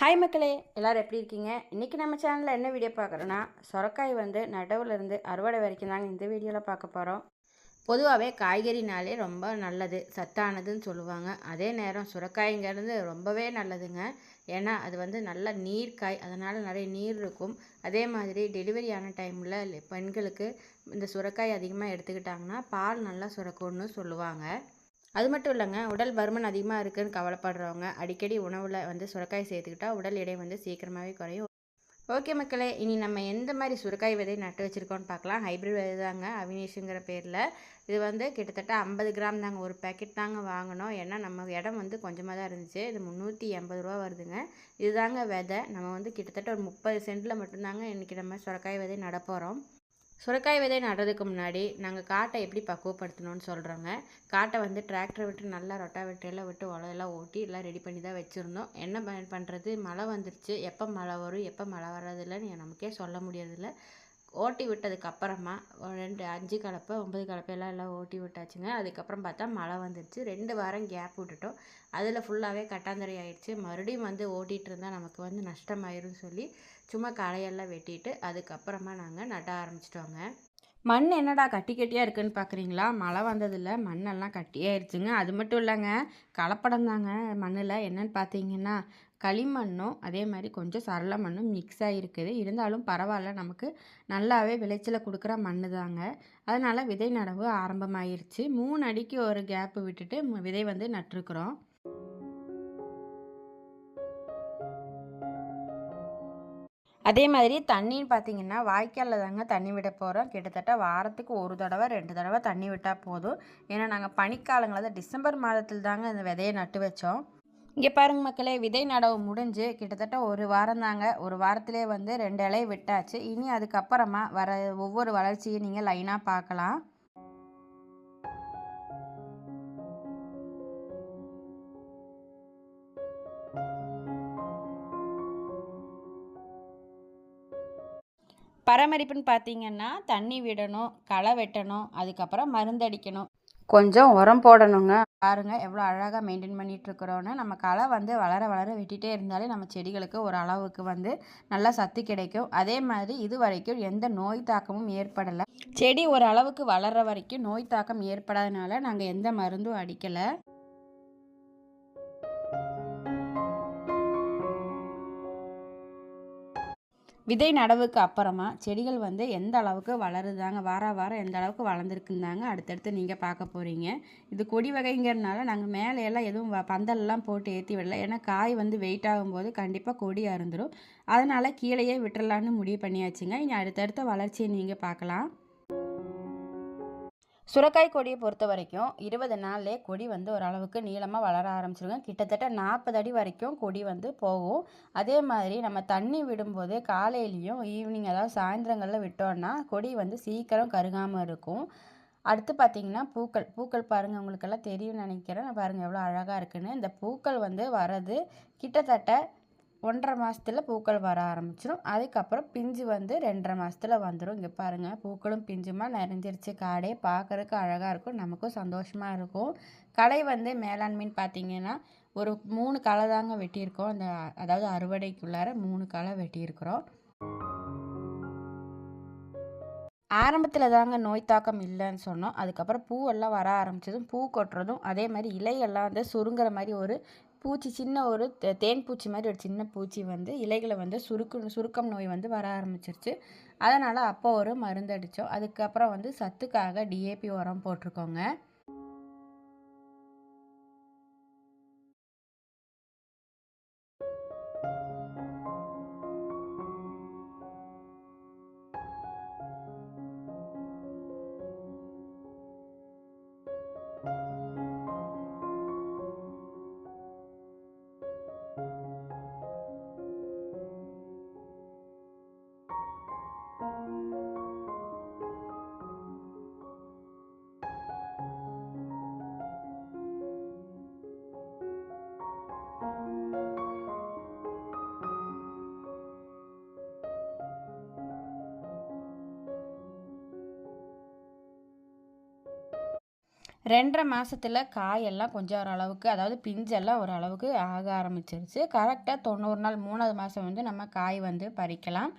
Hi மக்களே. எல்லோரும் எப்படி இருக்கீங்க? இன்றைக்கி நம்ம சேனலில் என்ன வீடியோ பார்க்குறோன்னா சொரக்காய் வந்து நடுவுலேருந்து அறுவடை வரைக்கும் தாங்க இந்த வீடியோவில் பார்க்க போகிறோம் பொதுவாகவே காய்கறினாலே ரொம்ப நல்லது சத்தானதுன்னு சொல்லுவாங்க. அதே நேரம் சுரக்காய்ங்கிறது ரொம்பவே நல்லதுங்க. ஏன்னா அது வந்து நல்ல நீர்க்காய். அதனால் நிறைய நீர் இருக்கும். அதே மாதிரி டெலிவரி ஆன டைமில் பெண்களுக்கு இந்த சுரக்காய் அதிகமாக எடுத்துக்கிட்டாங்கன்னா பால் நல்லா சுரக்கும்னு சொல்லுவாங்க. அது மட்டும் இல்லைங்க உடல் பருமன் அதிகமாக இருக்குதுன்னு கவலைப்படுறவங்க அடிக்கடி உணவில் வந்து சுரக்காய் சேர்த்துக்கிட்டா உடல் எடை வந்து சீக்கிரமாகவே குறையும். ஓகே மக்களே இனி நம்ம எந்த மாதிரி சுரக்காய் விதை நட்டு வச்சுருக்கோன்னு பார்க்கலாம். ஹைப்ரிட் விதை தாங்க அவினேஷுங்கிற பேரில். இது வந்து கிட்டத்தட்ட ஐம்பது கிராம் தாங்க ஒரு பேக்கெட் தாங்க வாங்கினோம். ஏன்னா நம்ம இடம் வந்து கொஞ்சமாக தான் இருந்துச்சு. இது முந்நூற்றி எண்பது ரூபா வருதுங்க. இதுதாங்க விதை. நம்ம வந்து கிட்டத்தட்ட ஒரு முப்பது சென்ட்டில் மட்டும்தாங்க இன்றைக்கி நம்ம சுரக்காய் விதை நட போகிறோம் சுரக்காய் விதை நடுறதுக்கு முன்னாடி நாங்கள் காட்டை எப்படி பக்குவப்படுத்தணும்னு சொல்கிறோங்க காட்டை வந்து டிராக்டரை விட்டு நல்லா ரொட்டாவெட்டரில் விட்டு உலையெல்லாம் ஓட்டி எல்லாம் ரெடி பண்ணி தான் வச்சுருந்தோம். என்ன ப- பண்ணுறது மழை வந்துருச்சு. எப்போ மழை வரும்? எப்போ மழை வர்றதில்லைன்னு நமக்கே சொல்ல முடியறதில்ல. ஓட்டி விட்டதுக்கு அப்புறமா ரெண்டு அஞ்சு கலப்பை ஒம்பது கலப்பை எல்லாம் எல்லாம் ஓட்டி விட்டாச்சுங்க. அதுக்கப்புறம் பார்த்தா மழை வந்துருச்சு. ரெண்டு வாரம் கேப் விட்டுட்டோம். அதில் ஃபுல்லாகவே கட்டாந்தரை ஆயிடுச்சு. மறுபடியும் வந்து ஓட்டிகிட்டு இருந்தால் நமக்கு வந்து நஷ்டமாயிரும்னு சொல்லி சும்மா களையெல்லாம் வெட்டிட்டு அதுக்கப்புறமா நாங்கள் நட்ட ஆரம்பிச்சிட்டோங்க. மண் என்னடா கட்டி கட்டியாக இருக்குன்னு பார்க்குறீங்களா மழை வந்ததில்ல. மண்ணெல்லாம் கட்டியாயிருச்சுங்க. அது மட்டும் இல்லைங்க. கலப்படம் தாங்க மண்ணில். என்னன்னு பார்த்தீங்கன்னா களிமண்ணும் அதே மாதிரி கொஞ்சம் சரள மண்ணும் மிக்ஸ் ஆகிருக்குது இருந்தாலும் பரவாயில்ல நமக்கு நல்லாவே விளைச்சலை கொடுக்குற மண் தாங்க. அதனால் விதை நடவு ஆரம்பமாயிருச்சு. மூணு அடிக்கு ஒரு கேப்பு விட்டுட்டு விதை வந்து நட்டுருக்குறோம். அதே மாதிரி தண்ணின்னு பார்த்தீங்கன்னா வாய்க்காலில் தாங்க தண்ணி விட போகிறோம் கிட்டத்தட்ட வாரத்துக்கு ஒரு தடவை ரெண்டு தடவை தண்ணி விட்டால் போதும். ஏன்னா நாங்கள் பனிக்காலங்களில் தான் டிசம்பர் மாதத்தில் தாங்க இந்த விதையை நட்டு வச்சோம். இங்கே பாருங்க மக்களே விதை நடவு முடிஞ்சு கிட்டத்தட்ட ஒரு வாரம் தாங்க. ஒரு வாரத்திலே வந்து ரெண்டு இலை விட்டாச்சு. இனி அதுக்கப்புறமா வர ஒவ்வொரு வளர்ச்சியும் நீங்கள் லைனாக பார்க்கலாம். பராமரிப்புன்னு பார்த்தீங்கன்னா தண்ணி விடணும் களை வெட்டணும் அதுக்கப்புறம் மருந்தடிக்கணும் கொஞ்சம் உரம் போடணுங்க. பாருங்க எவ்வளோ அழகாக மெயின்டைன் பண்ணிட்டு இருக்கிறோன்னு நம்ம களை வந்து வளர வளர வெட்டிகிட்டே இருந்தாலே நம்ம செடிகளுக்கு ஒரு அளவுக்கு வந்து நல்லா சத்து கிடைக்கும். அதே மாதிரி இது வரைக்கும் எந்த நோய் தாக்கமும் ஏற்படலை. செடி ஒரு அளவுக்கு வளர்ற வரைக்கும் நோய் தாக்கம் ஏற்படாதனால நாங்கள் எந்த மருந்தும் அடிக்கலை. விதை நடவுக்கு அப்புறமா செடிகள் வந்து எந்த அளவுக்கு வளருதாங்க வார வாரம் எந்த அளவுக்கு வளர்ந்துருக்குந்தாங்க அடுத்தடுத்து நீங்கள் பார்க்க போகிறீங்க இது கொடி வகைங்கிறனால நாங்கள் மேலே எல்லாம் எதுவும் வ- பந்தல்லாம் போட்டு ஏற்றி விடல. ஏன்னா காய் வந்து வெயிட் ஆகும்போது கண்டிப்பாக கொடி அருந்துடும் அதனால் கீழேயே விட்டுறலான்னு முடிவு பண்ணியாச்சுங்க. இனி அடுத்தடுத்த வளர்ச்சியை நீங்கள் பார்க்கலாம். சுரக்காய் கொடியை பொறுத்த வரைக்கும் இருபது நாள்லே கொடி வந்து ஓரளவுக்கு நீளமாக வளர ஆரம்பிச்சிருங்க. கிட்டத்தட்ட நாற்பது அடி வரைக்கும் கொடி வந்து போகும். அதே மாதிரி நம்ம தண்ணி விடும்போது காலையிலையும் ஈவினிங் அதாவது சாயந்தரங்களில் விட்டோம்னா கொடி வந்து சீக்கிரம் கருகாமல் இருக்கும். அடுத்து பார்த்தீங்கன்னா பூக்கள். பூக்கள் பாருங்கள் உங்களுக்கெல்லாம் தெரியும்னு நினைக்கிறேன். பாருங்கள் எவ்வளோ அழகாக இருக்குன்னு. இந்த பூக்கள் வந்து வர்றது கிட்டத்தட்ட ஒன்றரை மாதத்துல பூக்கள் வர ஆரம்பிச்சிடும் அதுக்கப்புறம் பிஞ்சு வந்து ரெண்டரை மாதத்துல வந்துடும் இங்கே பாருங்கள் பூக்களும் பிஞ்சுமா நிறைஞ்சிருச்சு. காடே பார்க்கறதுக்கு அழகாக இருக்கும். நமக்கும் சந்தோஷமாக இருக்கும். களை வந்து மேலாண்மைன்னு பார்த்தீங்கன்னா ஒரு மூணு களை தாங்க வெட்டியிருக்கோம். அந்த அதாவது அறுவடைக்குள்ளார மூணு களை வெட்டியிருக்கிறோம். ஆரம்பத்தில் தாங்க நோய் தாக்கம் இல்லைன்னு சொன்னோம். அதுக்கப்புறம் பூவெல்லாம் வர ஆரம்பிச்சதும் பூ கொட்டுறதும் அதே மாதிரி இலையெல்லாம் வந்து சுருங்குற மாதிரி ஒரு பூச்சி சின்ன ஒரு தேன் பூச்சி மாதிரி ஒரு சின்ன பூச்சி வந்து இலைகளை வந்து சுருக்கு சுருக்கம் நோய் வந்து வர ஆரம்பிச்சிருச்சு. அதனால் அப்போ ஒரு மருந்து அடித்தோம். அதுக்கப்புறம் வந்து சத்துக்காக டிஏபி உரம் போட்டிருக்கோங்க. ரெண்டரை மாதத்தில் காயெல்லாம் கொஞ்சம் ஓரளவுக்கு அதாவது பிஞ்செல்லாம் ஓரளவுக்கு ஆக ஆரம்பிச்சிருச்சு. கரெக்டாக தொண்ணூறு நாள் மூணாவது மாதம் வந்து நம்ம காய் வந்து பறிக்கலாம்.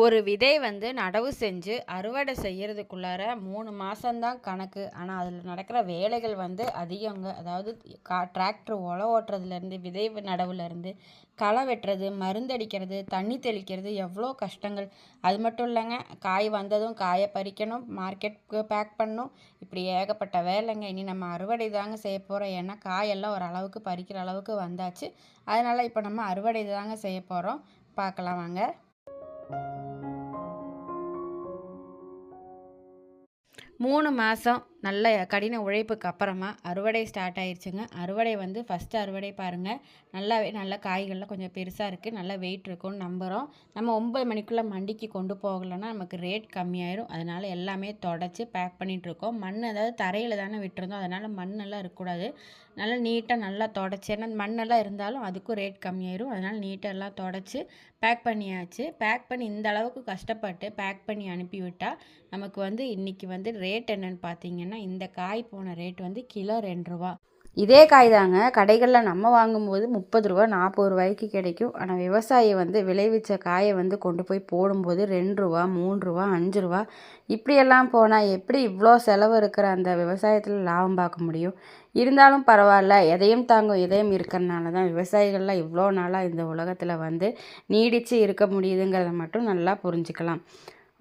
ஒரு விதை வந்து நடவு செஞ்சு அறுவடை செய்கிறதுக்குள்ளார மூணு மாதம்தான் கணக்கு. ஆனால் அதில் நடக்கிற வேலைகள் வந்து அதிகங்க. அதாவது கா டிராக்டர் உழ ஓட்டுறதுலேருந்து விதை நடவுலேருந்து களை வெட்டுறது மருந்தடிக்கிறது தண்ணி தெளிக்கிறது எவ்வளோ கஷ்டங்கள். அது மட்டும் இல்லைங்க காய் வந்ததும் காயை பறிக்கணும் மார்க்கெட்டுக்கு பேக் பண்ணணும். இப்படி ஏகப்பட்ட வேலைங்க. இனி நம்ம அறுவடை தாங்க செய்ய போகிறோம் ஏன்னா காயெல்லாம் ஒரு அளவுக்கு பறிக்கிற அளவுக்கு வந்தாச்சு. அதனால் இப்போ நம்ம அறுவடை தாங்க செய்ய போகிறோம் பார்க்கலாம் வாங்க. மூணு மாதம் நல்ல கடின உழைப்புக்கு அப்புறமா அறுவடை ஸ்டார்ட் ஆயிடுச்சுங்க அறுவடை வந்து ஃபஸ்ட்டு அறுவடை பாருங்கள் நல்லாவே நல்ல காய்கள்லாம் கொஞ்சம் பெருசாக இருக்குது நல்லா வெயிட் இருக்கும்னு நம்புகிறோம் நம்ம ஒம்பது மணிக்குள்ளே மண்டிக்கு கொண்டு போகலைன்னா நமக்கு ரேட் கம்மியாயிரும். அதனால் எல்லாமே தொடச்சி பேக் பண்ணிகிட்ருக்கோம் மண் அதாவது தரையில் தானே விட்டுருந்தோம். அதனால் மண்ணெல்லாம் இருக்கக்கூடாது. நல்லா நீட்டாக நல்லா தொடச்சி. ஏன்னா மண்ணெல்லாம் இருந்தாலும் அதுக்கும் ரேட் கம்மியாயிரும். அதனால் நீட்டாக எல்லாம் தொடச்சி பேக் பண்ணியாச்சு. பேக் பண்ணி இந்த அளவுக்கு கஷ்டப்பட்டு பேக் பண்ணி அனுப்பிவிட்டால் நமக்கு வந்து இன்றைக்கி வந்து ரேட் என்னென்னு பார்த்தீங்கன்னா இந்த காய் போன ரேட் வந்து கிலோ ரெண்டு ரூபா. இதே காய் தாங்க கடைகளில் நம்ம வாங்கும்போது முப்பது ரூபா நாற்பது ரூபாய்க்கு கிடைக்கும். ஆனால் விவசாயி வந்து விளைவிச்ச காயை வந்து கொண்டு போய் போடும்போது ரெண்டு ரூபா மூணு ரூபா அஞ்சு ரூபா இப்படியெல்லாம் போனால் எப்படி இவ்வளோ செலவு இருக்கிற அந்த விவசாயத்தில் லாபம் பார்க்க முடியும்? இருந்தாலும் பரவாயில்ல. எதையும் தாங்கும் இதயம் இருக்கிறனால தான் விவசாயிகள்லாம் இவ்வளோ நாளாக இந்த உலகத்தில் வந்து நீடித்து இருக்க முடியுதுங்கிறத மட்டும் நல்லா புரிஞ்சுக்கலாம்.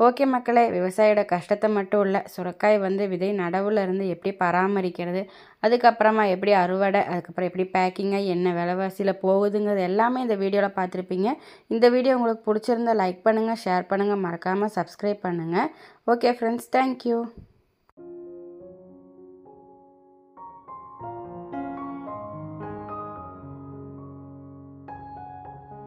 ஓகே மக்களே விவசாயியோட கஷ்டத்தை மட்டும் இல்லை சுரக்காய் வந்து விதை நடவில் இருந்து எப்படி பராமரிக்கிறது அதுக்கப்புறமா எப்படி அறுவடை அதுக்கப்புறம் எப்படி பேக்கிங்காக என்ன விலைவாசியில் போகுதுங்கிறது எல்லாமே இந்த வீடியோவில் பார்த்துருப்பீங்க. இந்த வீடியோ உங்களுக்கு பிடிச்சிருந்தா லைக் பண்ணுங்கள் ஷேர் பண்ணுங்கள் மறக்காமல் சப்ஸ்கிரைப் பண்ணுங்கள் ஓகே ஃப்ரெண்ட்ஸ் தேங்க்யூ